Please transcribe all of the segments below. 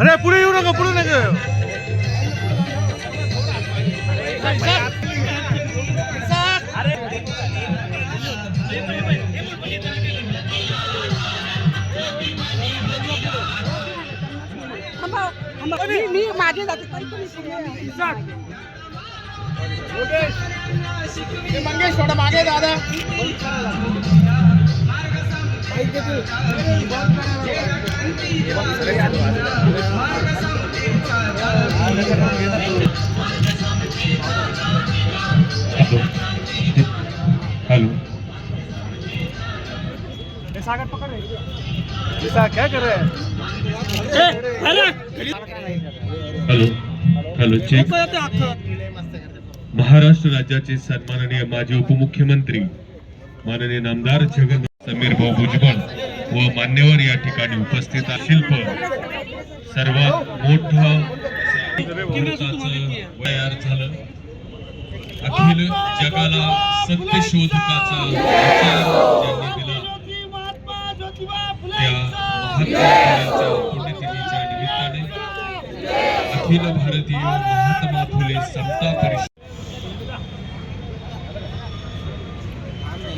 अरे पुढे येऊ नका पुढे नका. थांबा, थांबा. मी मी मागे जाते तरी तुम्ही पुढे या. मंगेश थोडा मागे दादा। हेलो। सागर पकड़ रहे क्या कर रहे हैं? हॅलो। Hello check. महाराष्ट्र राज्याचे सन्माननीय माजी उपमुख्यमंत्री माननीय नामदार छगन समीर भाऊ भुजबळ व मान्यवर या ठिकाणी उपस्थित शिल्प सर्वात मोठं तयार झालं. अखिल जगाला सत्य शोधकाचा विचार दिला त्या महात्मा पुण्यतिथीच्या निमित्ताने अखिल भारतीय महात्मा फुले समता परिषद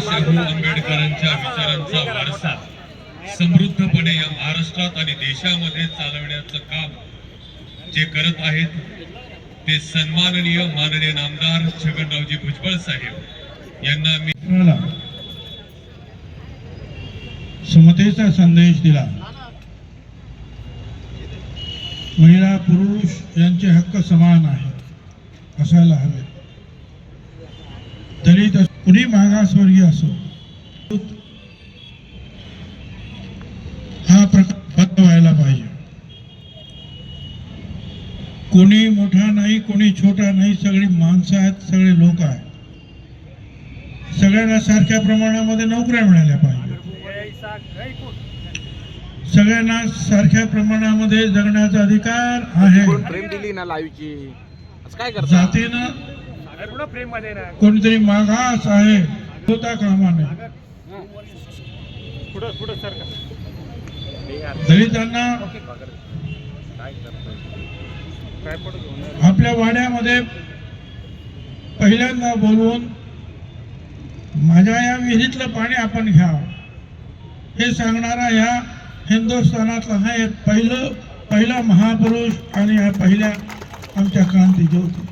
आंबेडकरांच्या विचारांचा वारसा समृद्धपणे या महाराष्ट्रात आणि देशामध्ये चालवण्याचं काम जे करत आहेत ते सन्माननीय माननीय नामदार छगनरावजी भुजबळ साहेब यांना मी समतेचा संदेश दिला. महिला पुरुष यांचे हक्क समान आहेत असायला हवे दलित असो, कुणी मागासवर्गीय असो. हा प्रकार बंद व्हायला पाहिजे. कोणी मोठा नाही कोणी छोटा नाही सगळी माणसं आहेत सगळे लोक आहेत. सगळ्यांना सारख्या प्रमाणामध्ये नोकऱ्या मिळाल्या पाहिजे. सगळ्यांना सारख्या प्रमाणामध्ये जगण्याचा अधिकार आहे. जातीनं कोणीतरी मागास आहे. होता कामा नये पुढं पुढं सर दलितांना आपल्या वाड्यामध्ये पहिल्यांदा बोलवून माझ्या या विहिरीतलं पाणी आपण घ्या. हे सांगणारा ह्या हिंदुस्थानातला हा एक पहिलं पहिला महापुरुष आणि ह्या पहिल्या आमच्या क्रांती ज्योती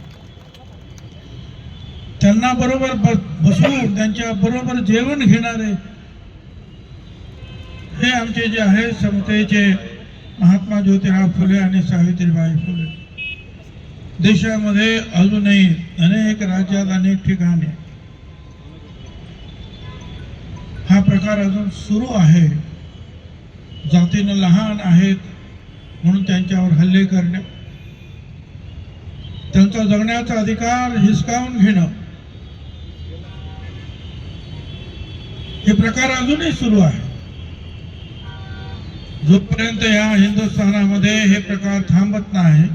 त्यांना बरोबर बसवून त्यांच्या बरोबर जेवण घेणारे हे आमचे जे आहे समतेचे महात्मा ज्योतिराव फुले आणि सावित्रीबाई फुले. देशामध्ये अजूनही अनेक राज्यात अनेक ठिकाणी हा प्रकार अजून सुरू आहे. जातीनं लहान आहेत म्हणून त्यांच्यावर हल्ले करणे. त्यांचा जगण्याचा अधिकार हिसकावून घेणं. हे प्रकार अजूनही सुरू आहे. जोपर्यंत या हिंदुस्थानामध्ये हे प्रकार थांबत नाही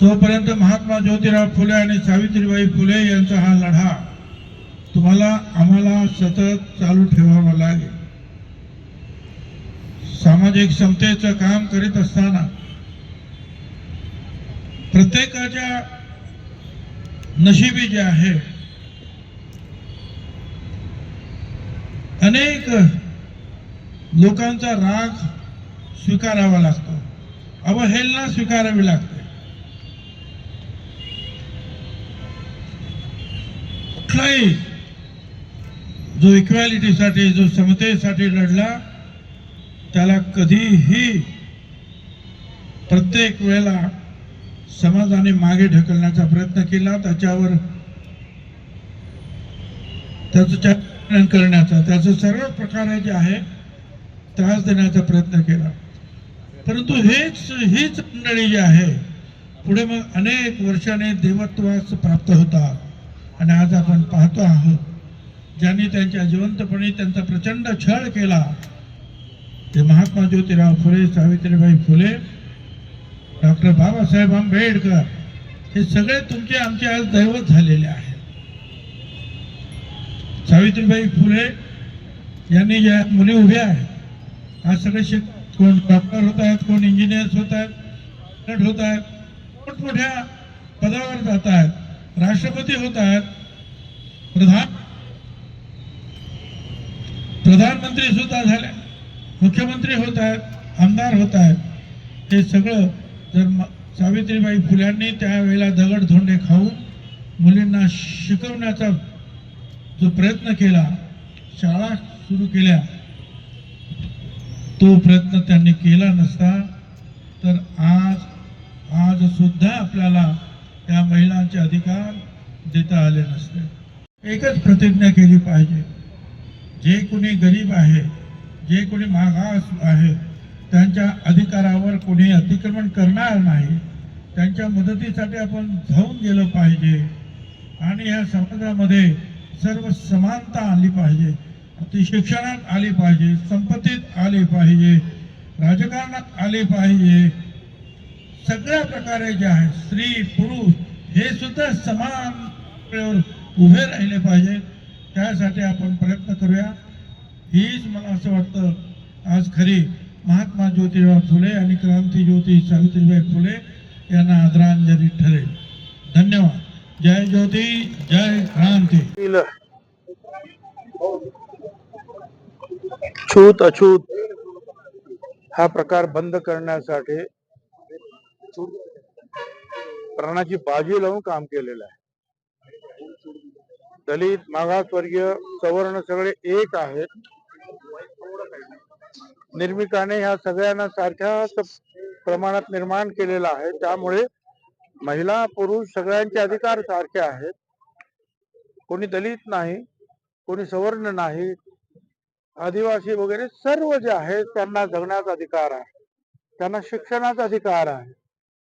तोपर्यंत महात्मा ज्योतिराव फुले आणि सावित्रीबाई फुले यांचा हा लढा तुम्हाला आम्हाला सतत चालू ठेवावा लागेल. सामाजिक समतेचं काम करीत असताना प्रत्येकाच्या नशिबी जे आहे अनेक लोकांचा राग स्वीकारावा लागतो. अवहेलना स्वीकारावी लागते. कुठलाही जो इक्वॅलिटीसाठी जो समतेसाठी लढला त्याला कधीही प्रत्येक वेळेला समाजाने मागे ढकलण्याचा प्रयत्न केला. त्याच्यावर त्याचं करण्याचा. त्याचं सर्व प्रकारे जे आहे त्रास देण्याचा प्रयत्न केला. परंतु हेच हीच मंडळी जी आहे पुढे मग अनेक वर्षाने देवत्वास प्राप्त होतात. आणि आज आपण पाहतो आहोत ज्यांनी त्यांच्या जिवंतपणी त्यांचा प्रचंड छळ केला ते महात्मा ज्योतिराव फुले सावित्रीबाई फुले डॉक्टर बाबासाहेब आंबेडकर हे सगळे तुमचे आमचे आज दैवत झालेले आहेत. सावित्रीबाई फुले यांनी ज्या मुली उभ्या आहेत. आज सगळे शेत कोण डॉक्टर होत आहेत कोण इंजिनियर्स होत आहेत होत आहेत मोठमोठ्या पदावर जात आहेत. राष्ट्रपती होत आहेत. प्रधान प्रधानमंत्री सुद्धा झाले. मुख्यमंत्री होत आहेत आमदार होत आहेत. हे सगळं जर सावित्रीबाई फुल्यांनी त्यावेळेला दगडधोंडे खाऊन मुलींना शिकवण्याचा जो प्रयत्न केला शाळा सुरू केल्या तो प्रयत्न त्यांनी केला नसता तर आज आज सुद्धा आपल्याला त्या महिलांचे अधिकार देता आले नसते. एकच प्रतिज्ञा केली पाहिजे. जे कोणी गरीब आहे जे कोणी मागास आहे त्यांच्या अधिकारावर कोणी अतिक्रमण करणार नाही त्यांच्या मदतीसाठी आपण धावून गेलं पाहिजे. आणि या समाजामध्ये सर्व समानता आली पाहिजे. ती शिक्षणात आली पाहिजे संपत्तीत आली पाहिजे राजकारणात आली पाहिजे. सगळ्या प्रकारे जे आहे स्त्री पुरुष हे सुद्धा समान वेळेवर उभे राहिले पाहिजे. त्यासाठी आपण प्रयत्न करूया. हीच मला असं वाटतं आज खरी महात्मा ज्योतिराव फुले आणि क्रांती ज्योती सावित्रीबाई फुले यांना आदरांजली ठरेल. धन्यवाद. जय ज्योती जय क्रांती। छूत अछूत। हा प्रकार बंद करण्यासाठी प्राणाची बाजी लावून काम केलेलं आहे. दलित मागासवर्गीय सवर्ण सगळे एक आहेत. निर्मिकाने ह्या सगळ्यांना सारख्याच प्रमाणात निर्माण केलेला आहे. त्यामुळे महिला पुरुष सगळ्यांचे अधिकार सारखे आहेत. कोणी दलित नाही कोणी सवर्ण नाही. आदिवासी वगैरे सर्व जे आहेत त्यांना जगण्याचा अधिकार आहे. त्यांना शिक्षणाचा अधिकार आहे.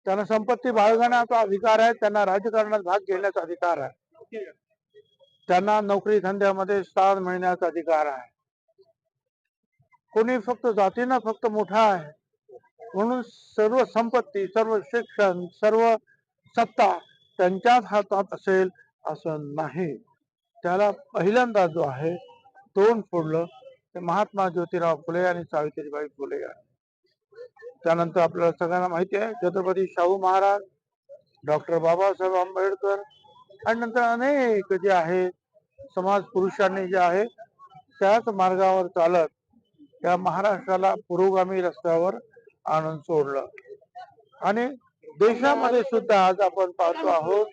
त्यांना संपत्ती बाळगण्याचा अधिकार आहे. त्यांना राजकारणात भाग घेण्याचा अधिकार आहे. त्यांना नोकरी धंद्यामध्ये स्थान मिळण्याचा अधिकार आहे. कोणी फक्त जातीनं फक्त मोठा आहे. म्हणून सर्व संपत्ती सर्व शिक्षण सर्व सत्ता त्यांच्याच हातात असेल असं नाही. त्याला पहिल्यांदा जो आहे तोंड फोडलं ते महात्मा ज्योतिराव फुले आणि सावित्रीबाई फुले त्यानंतर आपल्याला सगळ्यांना माहिती आहे छत्रपती शाहू महाराज डॉक्टर बाबासाहेब आंबेडकर आणि नंतर अनेक जे आहे समाज पुरुषांनी जे आहे त्याच मार्गावर चालत या महाराष्ट्राला पुरोगामी रस्त्यावर आणून सोडलं. आणि देशामध्ये सुद्धा आज आपण पाहतो आहोत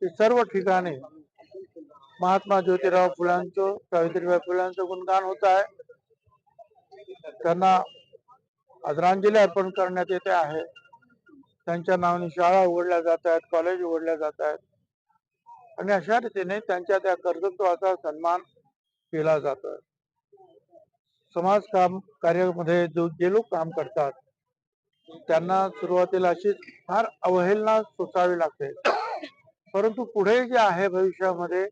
की सर्व ठिकाणी महात्मा ज्योतिराव फुलांचं सावित्रीबाई फुलांचं गुणगान होत आहे. त्यांना आदरांजली अर्पण करण्यात येते आहे. त्यांच्या नावाने शाळा उघडल्या जात आहेत कॉलेज उघडल्या जात आहेत. आणि अशा रीतीने त्यांच्या त्या कर्तृत्वाचा सन्मान केला जातो समाज काम कार्यामध्ये जो जे लोक काम करतात त्यांना सुरुवातीला अशी फार अवहेलना सोसावी लागते. परंतु पुढे जे आहे भविष्यामध्ये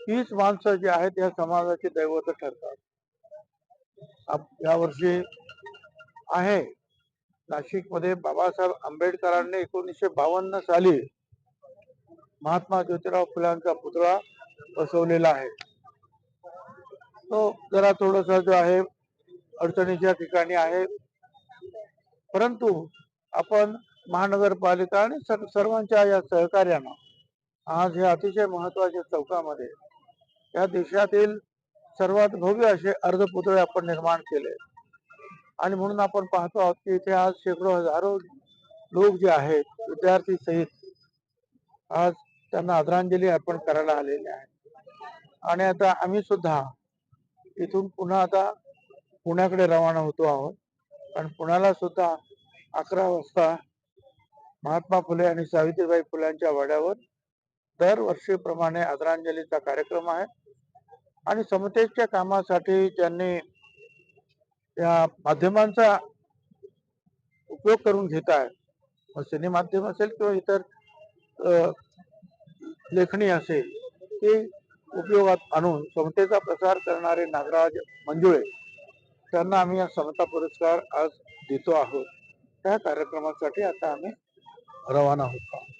तीच माणसं जी आहेत या समाजाची दैवत ठरतात. यावर्षी आहे नाशिकमध्ये बाबासाहेब आंबेडकरांनी एकोणीसशे बावन्न साली महात्मा ज्योतिराव फुलांचा पुतळा बसवलेला आहे. तो जरा थोडस जो आहे अडचणीच्या ठिकाणी आहे. परंतु आपण महानगरपालिका आणि सर्वांच्या या सहकार्यानं आज हे अतिशय महत्त्वाच्या चौकामध्ये या देशातील सर्वात भव्य असे अर्धपुतळे आपण निर्माण केले. आणि म्हणून आपण पाहतो आहोत की इथे आज शेकडो हजारो लोक जे आहेत विद्यार्थी सहित आज त्यांना आदरांजली अर्पण करायला आलेले आहे आणि आता आम्ही सुद्धा इथून पुन्हा आता पुण्याकडे रवाना होतो आहोत. पण पुण्याला सुद्धा अकरा वाजता महात्मा फुले आणि सावित्रीबाई फुल्यांच्या वाड्यावर दरवर्षीप्रमाणे आदरांजलीचा कार्यक्रम आहे. आणि समतेच्या कामासाठी त्यांनी या माध्यमांचा उपयोग करून घेत आहे. मग सिने माध्यम असेल किंवा इतर लेखणी असेल ते उपयोगात आणून समतेचा प्रसार करणारे नागराज मंजुळे त्यांना आम्ही हा समता पुरस्कार आज देतो आहोत त्या कार्यक्रमासाठी आता आम्ही रवाना होतो आहोत.